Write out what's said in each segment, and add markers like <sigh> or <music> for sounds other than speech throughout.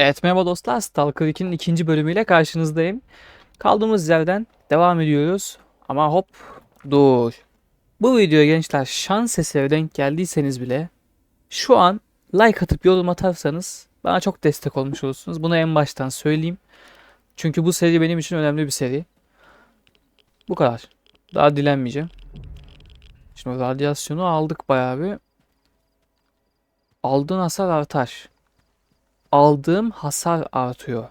Evet merhaba dostlar. Stalker 2'nin ikinci bölümüyle karşınızdayım. Kaldığımız yerden devam ediyoruz. Ama hop dur. Bu videoya gençler şans eseri denk geldiyseniz bile şu an like atıp yorum atarsanız bana çok destek olmuş olursunuz. Bunu en baştan söyleyeyim. Çünkü bu seri benim için önemli bir seri. Bu kadar. Daha dilenmeyeceğim. Şimdi radyasyonu aldık bayağı bir. Aldığın hasar artar aldığım hasar artıyor.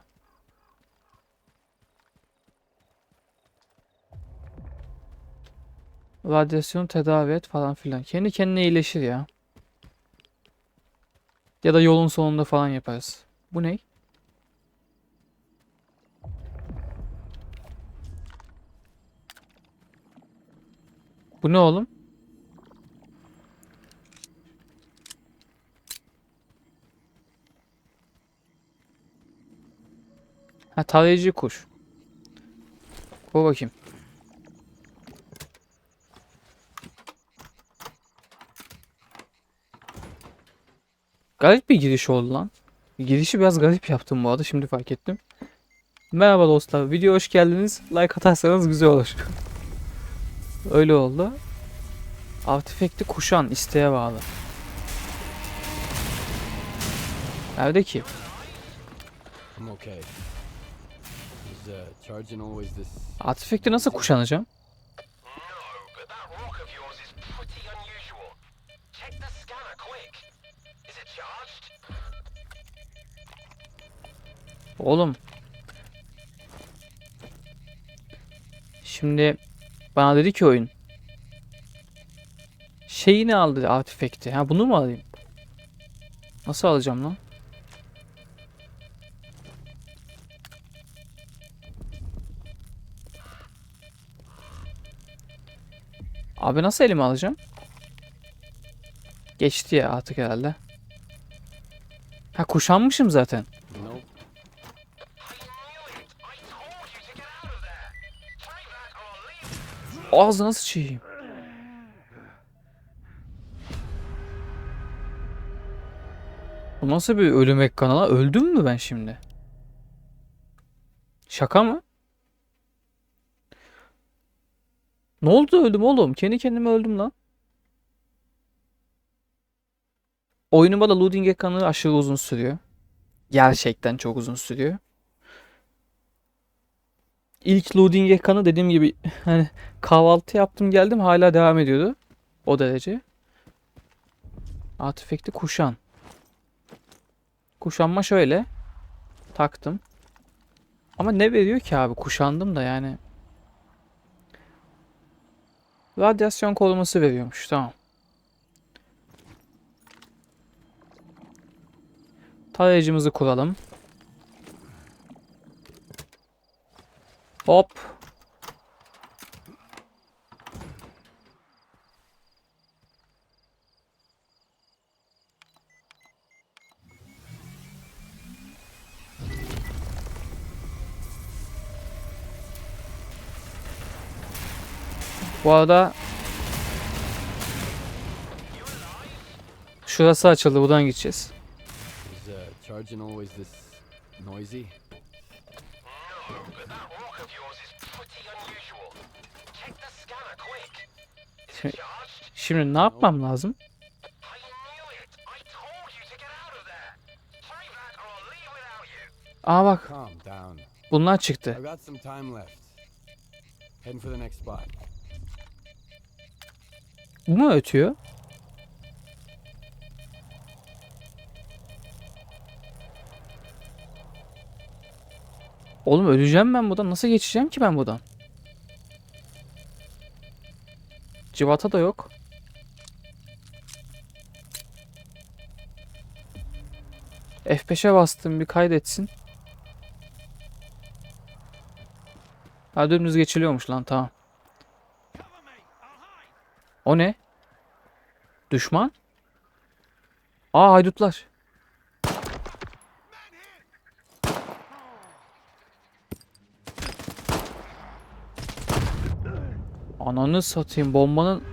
Radyasyon tedavi et falan filan. Kendi kendine iyileşir ya. Ya da yolun sonunda falan yaparız. Bu ne? Bu ne oğlum? Ha tarayıcı kuş. Koy bakayım. Garip bir giriş oldu lan. Girişi biraz garip yaptım bu arada şimdi fark ettim. Merhaba dostlar. Video hoş geldiniz. Like atarsanız güzel olur. <laughs> Öyle oldu. Artifekti kuşan isteğe bağlı. Nerede ki? I'm okay. Uh? Artifekti nasıl kuşanacağım? Oğlum. Şimdi bana dedi ki oyun. Şeyi ne aldı artifekti? Ha bunu mu alayım? Nasıl alacağım lan? Abi nasıl elime alacağım? Geçti ya artık herhalde. Ha kuşanmışım zaten. Ağzına sıçayım. Bu nasıl bir ölüm ekranı lan? Öldüm mü ben şimdi? Şaka mı? Ne oldu öldüm oğlum? Kendi kendime öldüm lan. Oyunuma da loading ekranı aşırı uzun sürüyor. Gerçekten çok uzun sürüyor. İlk loading ekranı dediğim gibi hani kahvaltı yaptım geldim hala devam ediyordu. O derece. Artifekti kuşan. Kuşanma şöyle. Taktım. Ama ne veriyor ki abi? Kuşandım da yani. Radyasyon koruması veriyormuş. Tamam. Tarayıcımızı kuralım. Hop. Bu arada Şurası açıldı. Buradan gideceğiz. Charged? Şimdi ne yapmam lazım? Aa bak. Bunlar çıktı. Bu mu ötüyor? Oğlum öleceğim ben buradan. Nasıl geçeceğim ki ben buradan? Civata da yok. F5'e bastım bir kaydetsin. Ha dümdüz geçiliyormuş lan tamam. O ne? Düşman? Aa haydutlar. Ananı satayım bombanın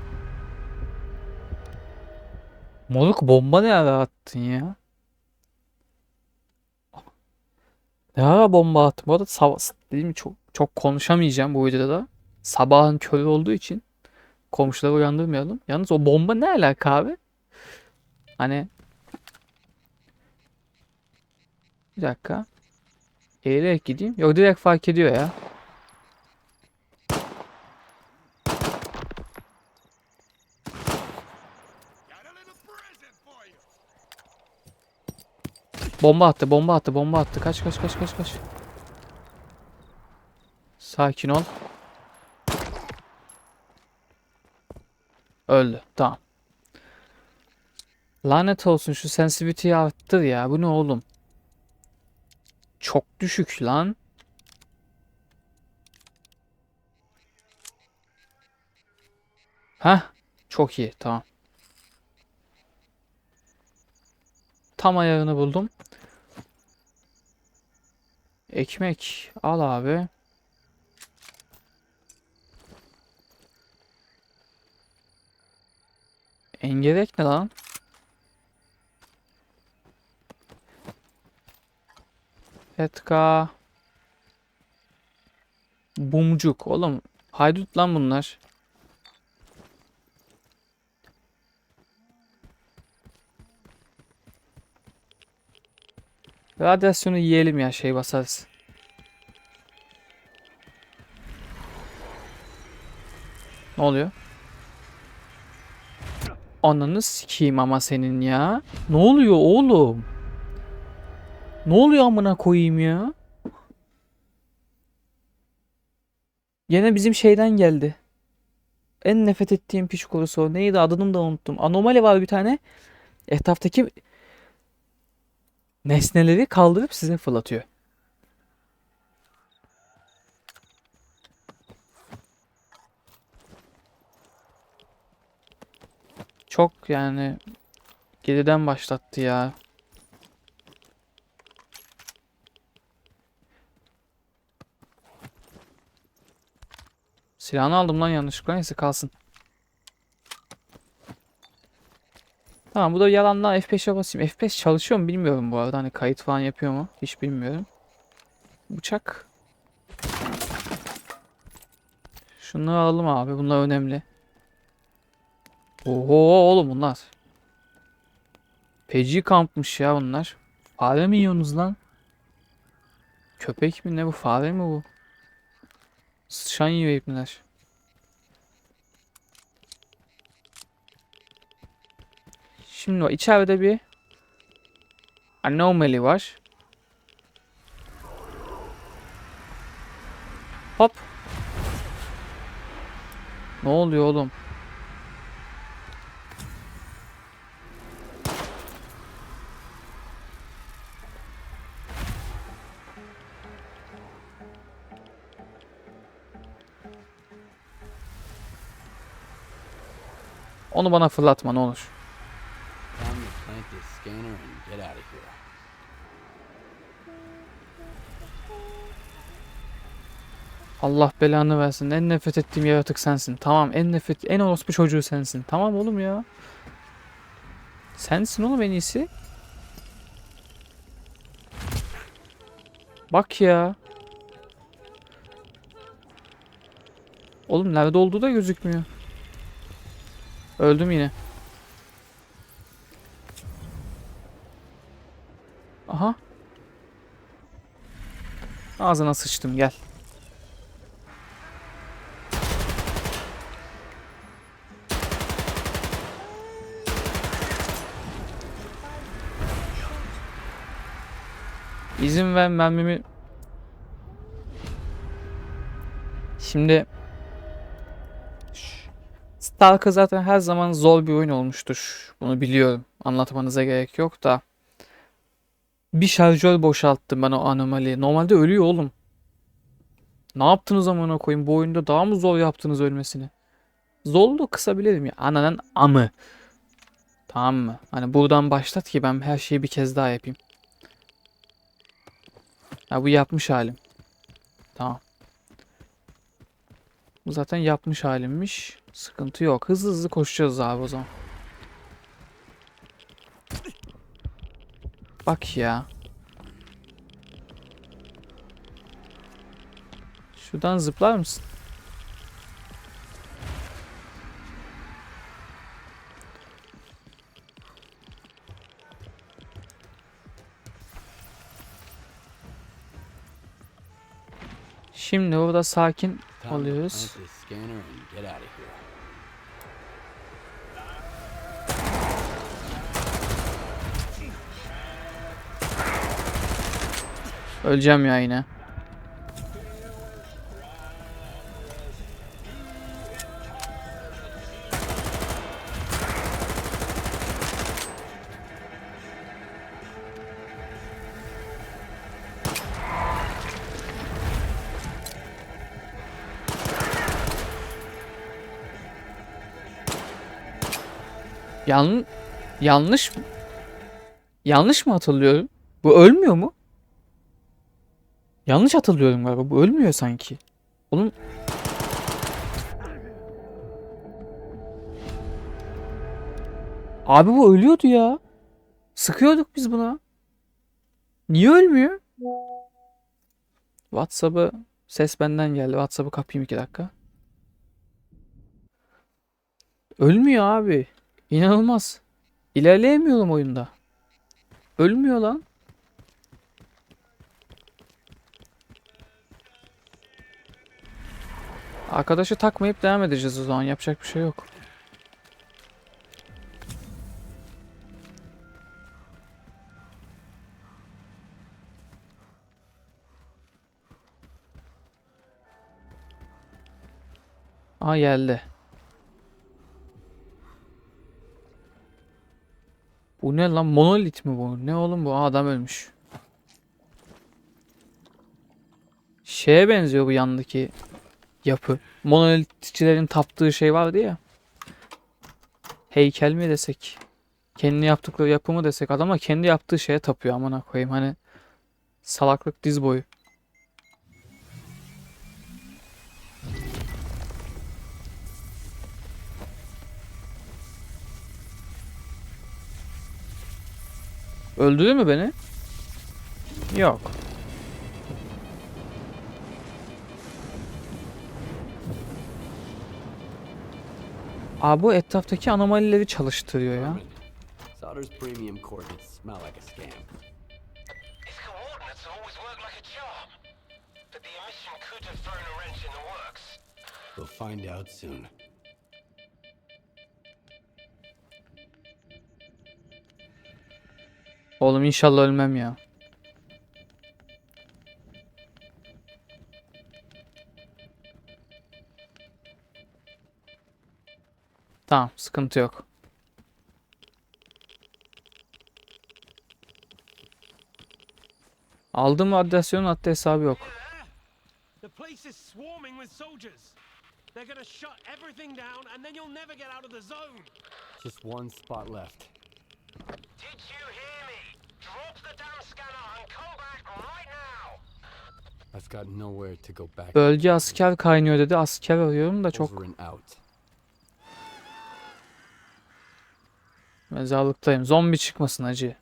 Moruk bomba ne ara attın ya? Ne ara bomba attım. Bu arada sabah, dediğim gibi çok, çok konuşamayacağım bu videoda da. Sabahın körü olduğu için komşuları uyandırmayalım. Yalnız o bomba ne alaka abi? Hani bir dakika. Eğilerek gideyim. Yok direkt fark ediyor ya. Bomba attı, bomba attı, bomba attı. Kaç kaç kaç kaç kaç. Sakin ol. Öldü. Tamam. Lanet olsun şu sensitivity'yi arttır ya. Bu ne oğlum? Çok düşük lan. Heh. Çok iyi. Tamam. Tam ayarını buldum. Ekmek al abi. Engerek ne lan? Etka. Bumcuk. Oğlum haydut lan bunlar. Radyasyonu yiyelim ya şey basarız. Ne oluyor? Ananı sikeyim ama senin ya. Ne oluyor oğlum? Ne oluyor amına koyayım ya? Yine bizim şeyden geldi. En nefret ettiğim piç o. Neydi adını da unuttum. Anomali var bir tane. Etraftaki nesneleri kaldırıp size fırlatıyor. Çok yani geriden başlattı ya. Silahını aldım lan yanlışlıkla neyse kalsın. Tamam bu da yalandan F5'e basayım. F5 çalışıyor mu bilmiyorum bu arada. Hani kayıt falan yapıyor mu? Hiç bilmiyorum. Bıçak. Şunları alalım abi. Bunlar önemli. Oho oğlum bunlar. Feci kampmış ya bunlar. Fare mi yiyorsunuz lan? Köpek mi ne bu? Fare mi bu? Sıçan yiyor ipneler. Şimdi içeride bir anomaly var. Hop. Ne oluyor oğlum? Onu bana fırlatma ne olur. Allah belanı versin. En nefret ettiğim yaratık sensin. Tamam en nefret en orospu çocuğu sensin. Tamam oğlum ya. Sensin oğlum en iyisi. Bak ya. Oğlum nerede olduğu da gözükmüyor. Öldüm yine. Aha. Ağzına sıçtım gel. İzin ver mermimi... Şimdi... Stalker zaten her zaman zor bir oyun olmuştur. Bunu biliyorum. Anlatmanıza gerek yok da. Bir şarjör boşalttım ben o anomaliye. Normalde ölüyor oğlum. Ne yaptınız amına koyayım? Bu oyunda daha mı zor yaptınız ölmesini? Zorluğu kısabilirim ya. Ananın amı. Tamam mı? Hani buradan başlat ki ben her şeyi bir kez daha yapayım. Ha bu yapmış halim. Tamam. Bu zaten yapmış halimmiş. Sıkıntı yok. Hızlı hızlı koşacağız abi o zaman. Bak ya. Şuradan zıplar mısın? Şimdi orada sakin Here. Öleceğim ya yine. Yan yanlış yanlış mı hatırlıyorum? Bu ölmüyor mu? Yanlış hatırlıyorum galiba. Bu ölmüyor sanki. Oğlum Abi bu ölüyordu ya. Sıkıyorduk biz buna. Niye ölmüyor? WhatsApp'ı ses benden geldi. WhatsApp'ı kapayım iki dakika. Ölmüyor abi. İnanılmaz. İlerleyemiyorum oyunda. Ölmüyor lan. Arkadaşı takmayıp devam edeceğiz o zaman. Yapacak bir şey yok. Aa geldi. Bu ne lan? Monolit mi bu? Ne oğlum bu? Adam ölmüş. Şeye benziyor bu yandaki yapı. Monolitçilerin taptığı şey vardı ya. Heykel mi desek? Kendi yaptıkları yapı mı desek? Adamlar kendi yaptığı şeye tapıyor amına koyayım. Hani salaklık diz boyu. Öldürür mü beni? Yok. Abi bu etraftaki anomalileri çalıştırıyor ya. Solder's premium coordinates smell like a scam. His coordinates always work like a charm. But the emission could have thrown a wrench in the works. We'll find out soon. Oğlum inşallah ölmem ya. Tamam, sıkıntı yok. Aldığım radyasyonun haddi hesabı yok. They're gonna shut everything down and then you'll never get out of the zone. Just one spot left. Did you hear Bölge asker kaynıyor dedi. Asker arıyorum da çok mezarlıktayım. Zombi çıkmasın acı.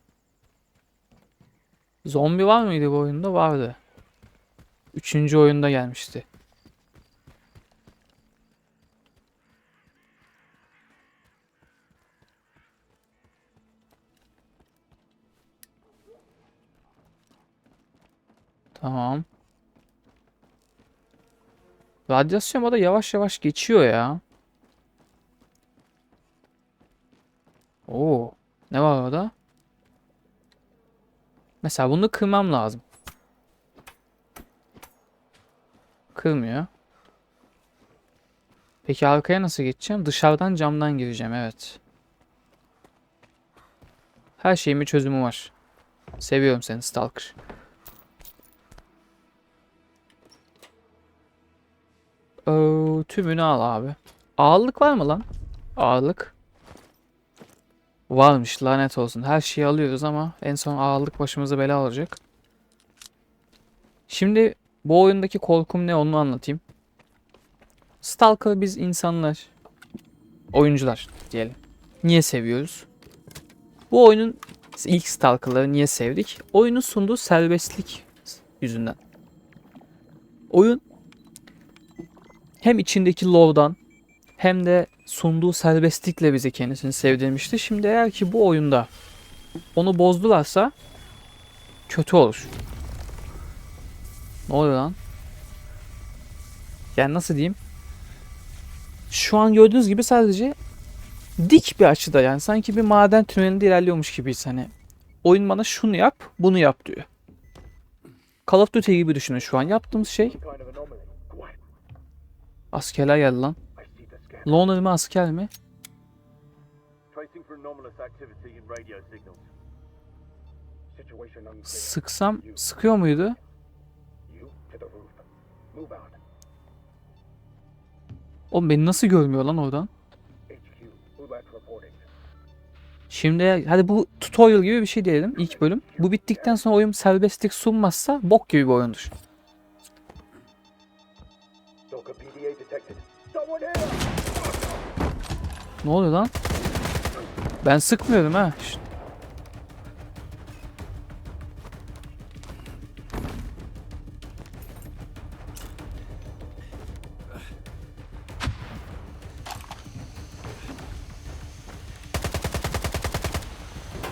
Zombi var mıydı bu oyunda? Vardı. Üçüncü oyunda gelmişti. Tamam. Radyasyon bana yavaş yavaş geçiyor ya. Oo, ne var orada? Mesela bunu kırmam lazım. Kırmıyor. Peki arkaya nasıl geçeceğim? Dışarıdan camdan gireceğim, evet. Her şeyin bir çözümü var. Seviyorum seni Stalker. Ee, tümünü al abi. Ağırlık var mı lan? Ağırlık. Varmış lanet olsun. Her şeyi alıyoruz ama en son ağırlık başımıza bela alacak. Şimdi bu oyundaki korkum ne onu anlatayım. Stalker biz insanlar, oyuncular diyelim. Niye seviyoruz? Bu oyunun ilk Stalker'ları niye sevdik? Oyunun sunduğu serbestlik yüzünden. Oyun hem içindeki lore'dan hem de sunduğu serbestlikle bize kendisini sevdirmişti. Şimdi eğer ki bu oyunda onu bozdularsa kötü olur. Ne oluyor lan? Yani nasıl diyeyim? Şu an gördüğünüz gibi sadece dik bir açıda yani sanki bir maden tünelinde ilerliyormuş gibiyiz hani. Oyun bana şunu yap, bunu yap diyor. Call of Duty gibi düşünün şu an yaptığımız şey. Askerler geldi lan. Loner mi asker mi? Sıksam sıkıyor muydu? Oğlum beni nasıl görmüyor lan oradan? Şimdi hadi bu tutorial gibi bir şey diyelim ilk bölüm. Bu bittikten sonra oyun serbestlik sunmazsa bok gibi bir oyundur. Ne oluyor lan? Ben sıkmıyorum ha. Şşt.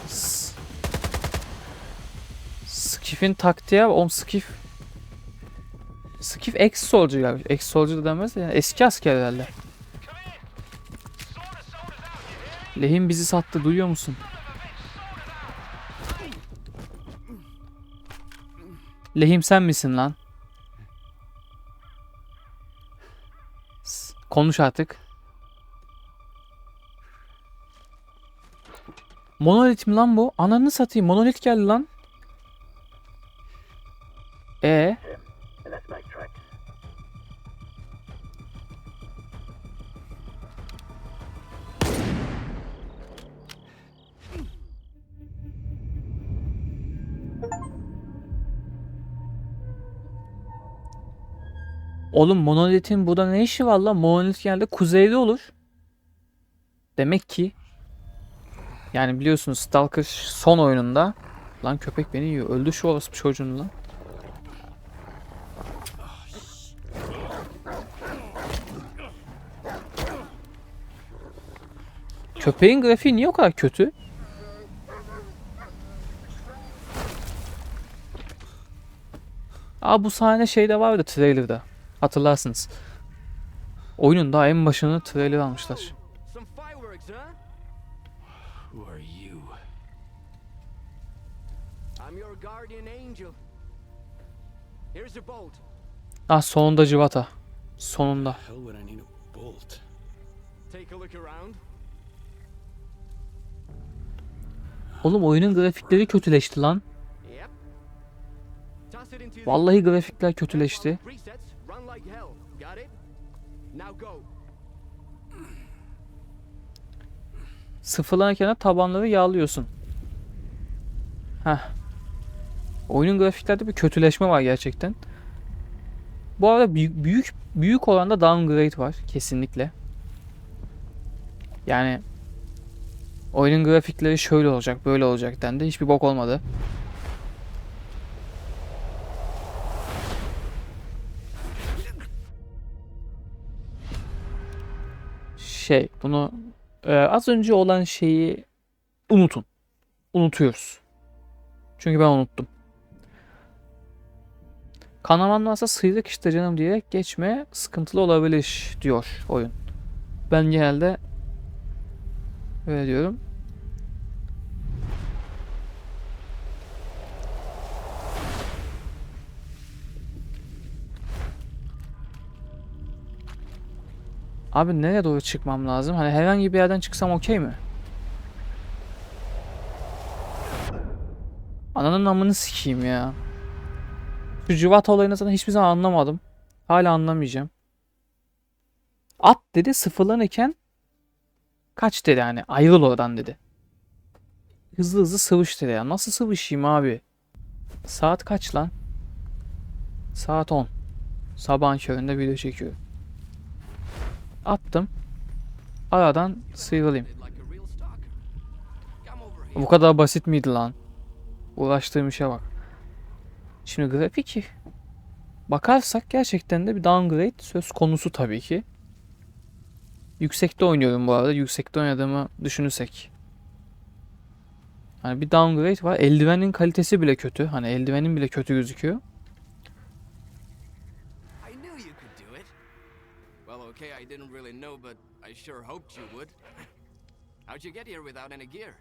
S- Skiff'in taktiği abi. Oğlum Skiff Skiff ex-soldier galiba. Ex-soldier da denmez de eski asker herhalde. Lehim bizi sattı duyuyor musun? Lehim sen misin lan? Konuş artık. Monolit mi lan bu? Ananı satayım. Monolit geldi lan. E And Oğlum Monolith'in burada ne işi var lan? Monolith genelde kuzeyde olur. Demek ki yani biliyorsunuz Stalker son oyununda lan köpek beni yiyor. Öldü şu orospu çocuğunu lan. Köpeğin grafiği niye o kadar kötü? Aa bu sahne şeyde vardı trailer'da. Hatırlarsınız. Oyunun daha en başını trailer almışlar. Ah sonunda civata. Sonunda. Oğlum oyunun grafikleri kötüleşti lan. Vallahi grafikler kötüleşti. Sıfırlanırken de tabanları yağlıyorsun. Heh. Oyunun grafiklerde bir kötüleşme var gerçekten. Bu arada büyük büyük, büyük oranda downgrade var kesinlikle. Yani oyunun grafikleri şöyle olacak, böyle olacak dendi. Hiçbir bok olmadı. Şey, bunu ee, az önce olan şeyi unutun. Unutuyoruz. Çünkü ben unuttum. Kanaman varsa sıyrık işte canım diyerek geçme sıkıntılı olabilir diyor oyun. Ben genelde öyle diyorum. Abi nereye doğru çıkmam lazım? Hani herhangi bir yerden çıksam okey mi? Ananın amını sikeyim ya. Şu cıvata olayını zaten hiçbir zaman anlamadım. Hala anlamayacağım. At dedi sıfırlanırken kaç dedi hani ayrıl oradan dedi. Hızlı hızlı sıvış dedi ya. Nasıl sıvışayım abi? Saat kaç lan? Saat 10. Sabahın köründe video çekiyorum. Attım. Aradan sıyrılayım. Bu kadar basit miydi lan? Uğraştığım işe bak. Şimdi grafik bakarsak gerçekten de bir downgrade söz konusu tabii ki. Yüksekte oynuyorum bu arada. Yüksekte oynadığımı düşünürsek. Hani bir downgrade var. Eldivenin kalitesi bile kötü. Hani eldivenin bile kötü gözüküyor. Okay, I didn't really know, but I sure hoped you would. How'd you get here without any gear?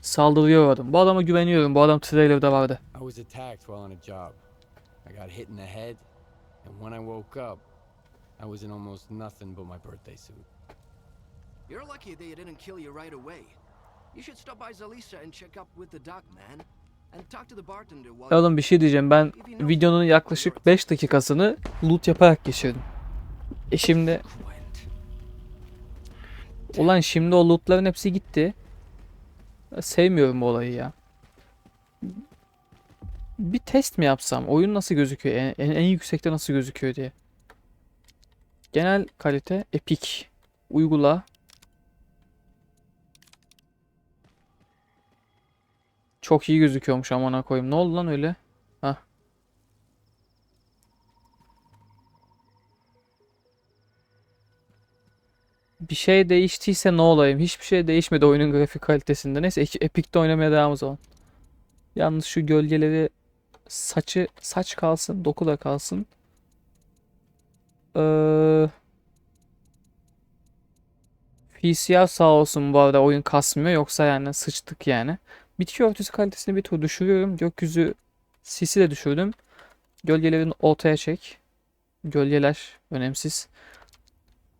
Saldırıya uğradım. Bu adama güveniyorum. Bu adam trailer'da vardı. I was attacked while on a job. I got hit in the head, and when I woke up, I was in almost nothing but my birthday suit. You're lucky they didn't kill you right away. You should stop by Zalisa and check up with the doc, man. Oğlum bir şey diyeceğim. Ben videonun yaklaşık 5 dakikasını loot yaparak geçirdim. E şimdi. Ulan şimdi o lootların hepsi gitti. Sevmiyorum bu olayı ya. Bir test mi yapsam? Oyun nasıl gözüküyor? En, en, en yüksekte nasıl gözüküyor diye. Genel kalite Epic. Uygula. Çok iyi gözüküyormuş amına koyayım. Ne oldu lan öyle? Hah. Bir şey değiştiyse ne olayım? Hiçbir şey değişmedi oyunun grafik kalitesinde. Neyse Ep- Epic'te oynamaya devam o zaman. Yalnız şu gölgeleri saçı saç kalsın, doku da kalsın. Ee, VCR sağ olsun bu arada oyun kasmıyor yoksa yani sıçtık yani. Bitki örtüsü kalitesini bir tur düşürüyorum. Gökyüzü sisi de düşürdüm. Gölgelerin ortaya çek. Gölgeler önemsiz.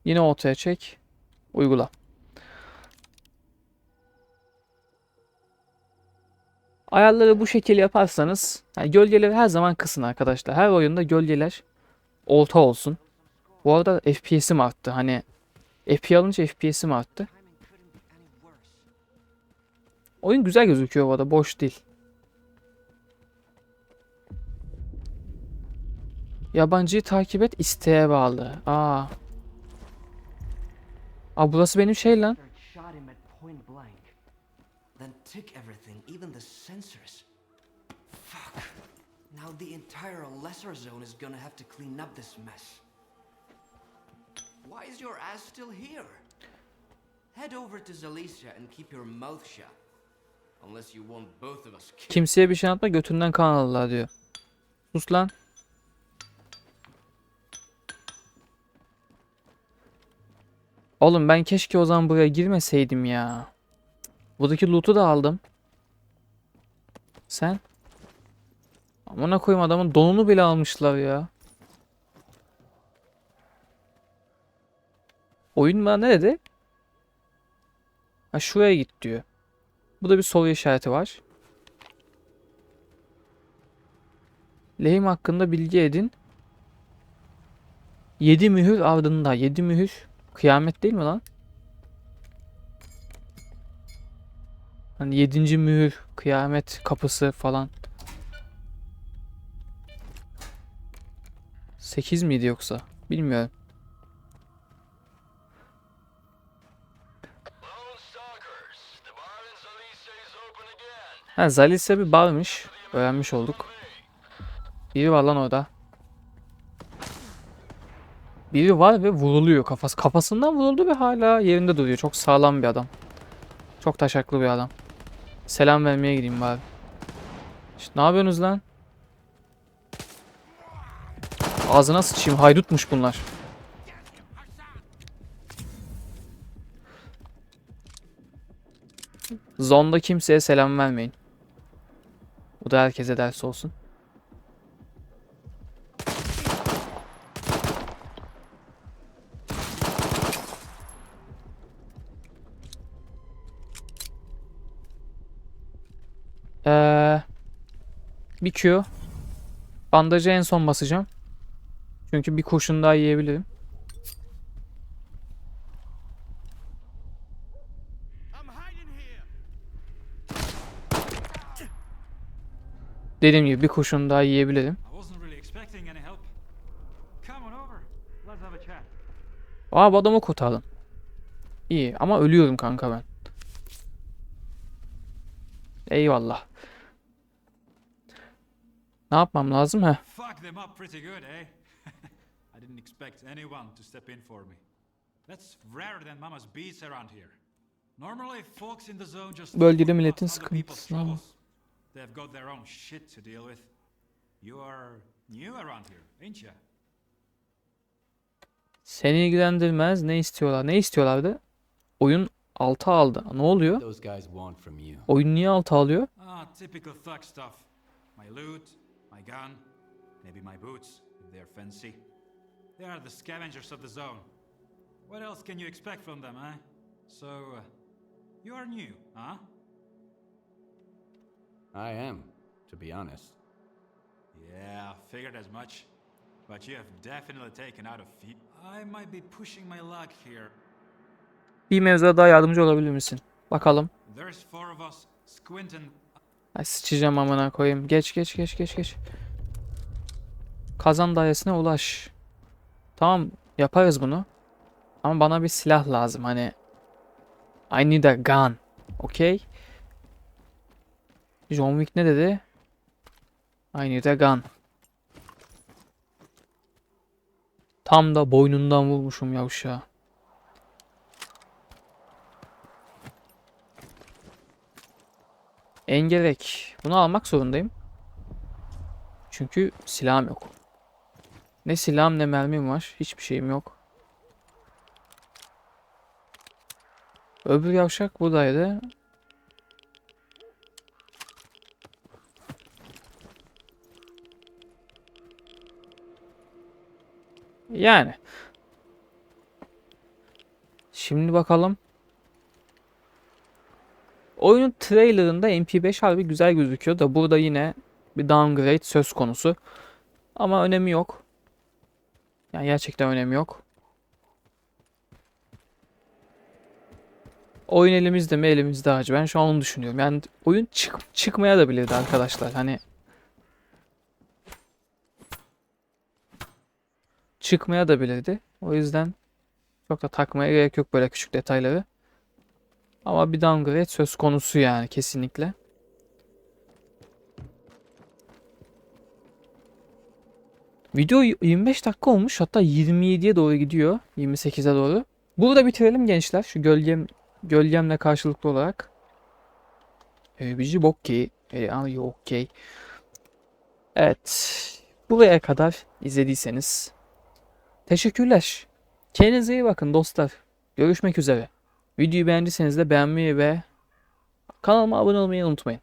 Yine ortaya çek. Uygula. Ayarları bu şekil yaparsanız yani gölgeleri her zaman kısın arkadaşlar. Her oyunda gölgeler orta olsun. Bu arada FPS'im arttı. Hani FP alınca FPS'im arttı. Oyun güzel gözüküyor bu arada. Boş değil. Yabancıyı takip et isteğe bağlı. Aa. Aa burası benim şey lan. Why is your ass still here? Head over to Zalicia and keep your mouth shut. Kimseye bir şey anlatma götünden kan alırlar diyor. Sus lan. Oğlum ben keşke o zaman buraya girmeseydim ya. Buradaki loot'u da aldım. Sen? Amına koyayım adamın donunu bile almışlar ya. Oyun bana ne dedi? Ha şuraya git diyor. Burada bir soru işareti var. Lehim hakkında bilgi edin. 7 mühür ardında. 7 mühür. Kıyamet değil mi lan? Hani 7. mühür, kıyamet kapısı falan. 8 miydi yoksa? Bilmiyorum. Ha Zalisa bir barmış. Öğrenmiş olduk. Biri var lan orada. Biri var ve vuruluyor kafası. Kafasından vuruldu ve hala yerinde duruyor. Çok sağlam bir adam. Çok taşaklı bir adam. Selam vermeye gideyim bari. İşte ne yapıyorsunuz lan? Ağzına sıçayım. Haydutmuş bunlar. Zonda kimseye selam vermeyin. Bu da herkese ders olsun. Ee, bir Q. Bandajı en son basacağım. Çünkü bir kurşun daha yiyebilirim. I'm hiding here. Dediğim gibi bir kurşun daha yiyebilirim. Aa bu adamı kurtardım. İyi ama ölüyorum kanka ben. Eyvallah. Ne yapmam lazım? Good, eh? <laughs> I didn't expect anyone to step in for me. That's rarer than mama's beats around here. Normally, folks in the zone just Bölgede milletin about They've got their own shit to deal with. You are new around here, ain't ya? Seni ilgilendirmez. Ne istiyorlar? Ne istiyorlardı? Oyun 6 aldı. Ne oluyor? You. Oyun niye 6 alıyor? Ah, typical thug stuff. My loot, my gun, maybe my boots, if they're fancy. They are the scavengers of the zone. What else can you expect from them, eh? So, uh, you are new, huh? I am, to be honest. Yeah, figured as much. But you have definitely taken out a few. I might be pushing my luck here. Bir mevzuda daha yardımcı olabilir misin? Bakalım. There's four of us squinting. Ay sıçacağım amına koyayım. Geç geç geç geç geç. Kazan dairesine ulaş. Tamam yaparız bunu. Ama bana bir silah lazım hani. I need a gun. Okay? John Wick ne dedi? I need a gun. Tam da boynundan vurmuşum yavşağı. Engerek. Bunu almak zorundayım. Çünkü silahım yok. Ne silahım ne mermim var. Hiçbir şeyim yok. Öbür yavşak buradaydı. Yani. Şimdi bakalım. Oyunun trailerında MP5 harbi güzel gözüküyor da burada yine bir downgrade söz konusu. Ama önemi yok. Yani gerçekten önemi yok. Oyun elimizde mi elimizde hacı. Ben şu an onu düşünüyorum. Yani oyun çık çıkmaya da bilirdi arkadaşlar. Hani çıkmaya da bilirdi. O yüzden çok da takmaya gerek yok böyle küçük detayları. Ama bir downgrade söz konusu yani kesinlikle. Video 25 dakika olmuş hatta 27'ye doğru gidiyor. 28'e doğru. Burada bitirelim gençler. Şu gölgem gölgemle karşılıklı olarak. Ee, bici okey. Ee, are you okay? Evet. Buraya kadar izlediyseniz teşekkürler. Kendinize iyi bakın dostlar. Görüşmek üzere. Videoyu beğendiyseniz de beğenmeyi ve kanalıma abone olmayı unutmayın.